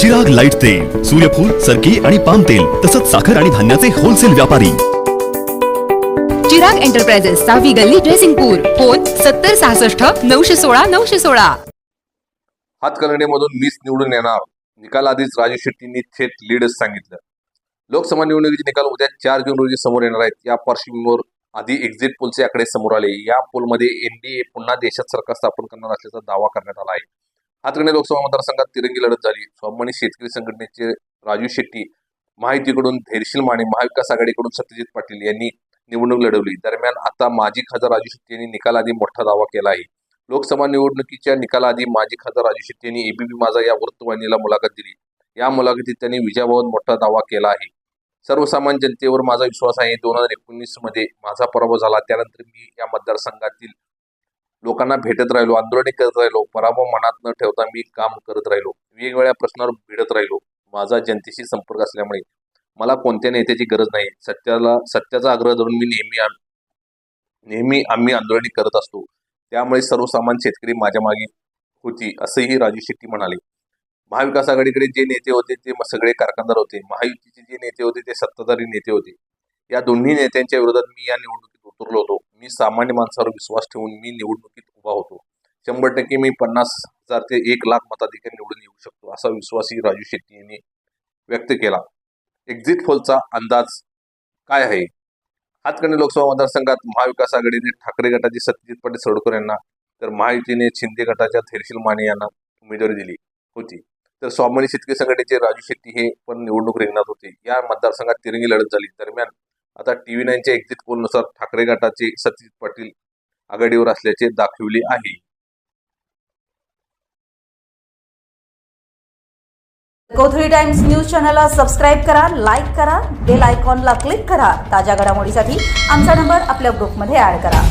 Chirag light तेल सूर्यफूल सरकी आणि पाम तेल तसंच साखर आणि धान्याचे होलसेल व्यापारी. चिराग एंटरप्राइजेस सहावी गल्ली ड्रेसिंगपूर फोन सत्तर सहासष्ट नऊशे सोळा नऊशे सोळा. हातकणंगलेमधून मीच निवडून येणार. निकाल आधीच राजू शेट्टींनी थेट लीडच सांगितलं. लोकसभा निवडणुकीचे निकाल उद्या चार जून रोजी समोर येणार आहेत. या पार्श्वभूमीवर आधी एक्झिट पोलचे आकडे समोर आले. या पोलमध्ये एनडीए पुन्हा देशात सरकार स्थापन करणार असल्याचा दावा करण्यात आला आहे. हातकणे लोकसभा मतदारसंघात तिरंगी लढत झाली. स्वाभिमानी शेतकरी संघटनेचे राजू शेट्टी माहितीकडून धैर्यशील माने महाविकास आघाडीकडून सत्यजित पाटील यांनी निवडणूक लढवली. दरम्यान आता माजी खासदार राजू शेट्टी यांनी निकालाआधी मोठा दावा केला आहे. लोकसभा निवडणुकीच्या निकालाआधी माजी खासदार राजू शेट्टी यांनी एबीपी माझा या वृत्तवाहिनीला मुलाखत दिली. या मुलाखतीत त्यांनी विजयाबाबत मोठा दावा केला आहे. सर्वसामान्य जनतेवर माझा विश्वास आहे. दोन हजार एकोणीसमध्ये माझा पराभव झाला. त्यानंतर मी या मतदारसंघातील लोकांना भेटत राहिलो आंदोलने करत राहिलो पराभव मनात न ठेवता मी काम करत राहिलो वेगवेगळ्या प्रश्नावर भिडत राहिलो माझा जनतेशी संपर्क असल्यामुळे. मला कोणत्या नेत्याची गरज नाही सत्याला सत्याचा आग्रह धरून मी नेहमी नेहमी आम्ही आंदोलने करत असतो. त्यामुळे सर्वसामान्य शेतकरी माझ्या मागे होती असंही राजू शेट्टी म्हणाले. महाविकास आघाडीकडे जे नेते होते ते सगळे कारखानदार होते. महायुतीचे जे नेते होते ते सत्ताधारी नेते होते. या दोन्ही नेत्यांच्या विरोधात मी या निवडणुकीत उतरलो होतो. मी सामान्य माणसावर विश्वास ठेवून मी निवडणुकीत उभा होतो. शंभर टक्के मी पन्नास हजार ते एक लाख मताधिकारी निवडून येऊ शकतो असा विश्वासही राजू शेट्टी यांनी व्यक्त केला. एक्झिट पोलचा अंदाज काय आहे? हातकणी लोकसभा मतदारसंघात महाविकास आघाडीने ठाकरे गटाचे सत्यजित पाटील सडकर यांना तर महायुतीने शिंदे गटाच्या थेरशील माने यांना उमेदवारी दिली होती. तर स्वाभिमानी शेतकरी संघटनेचे राजू शेट्टी हे पण निवडणूक रिंगणात होते. या मतदारसंघात तिरंगी लढत झाली. दरम्यान आता टीव्ही नाईनच्या एक्झिट पोलनुसार ठाकरे गटाचे सतीज पाटील आघाडीवर असल्याचे दाखविले आहे. कोथळी टाइम्स न्यूज चॅनलला सबस्क्राईब करा लाईक करा बेल आयकॉनला क्लिक करा. ताज्या घडामोडीसाठी आमचा नंबर आपल्या ग्रुपमध्ये ऍड करा.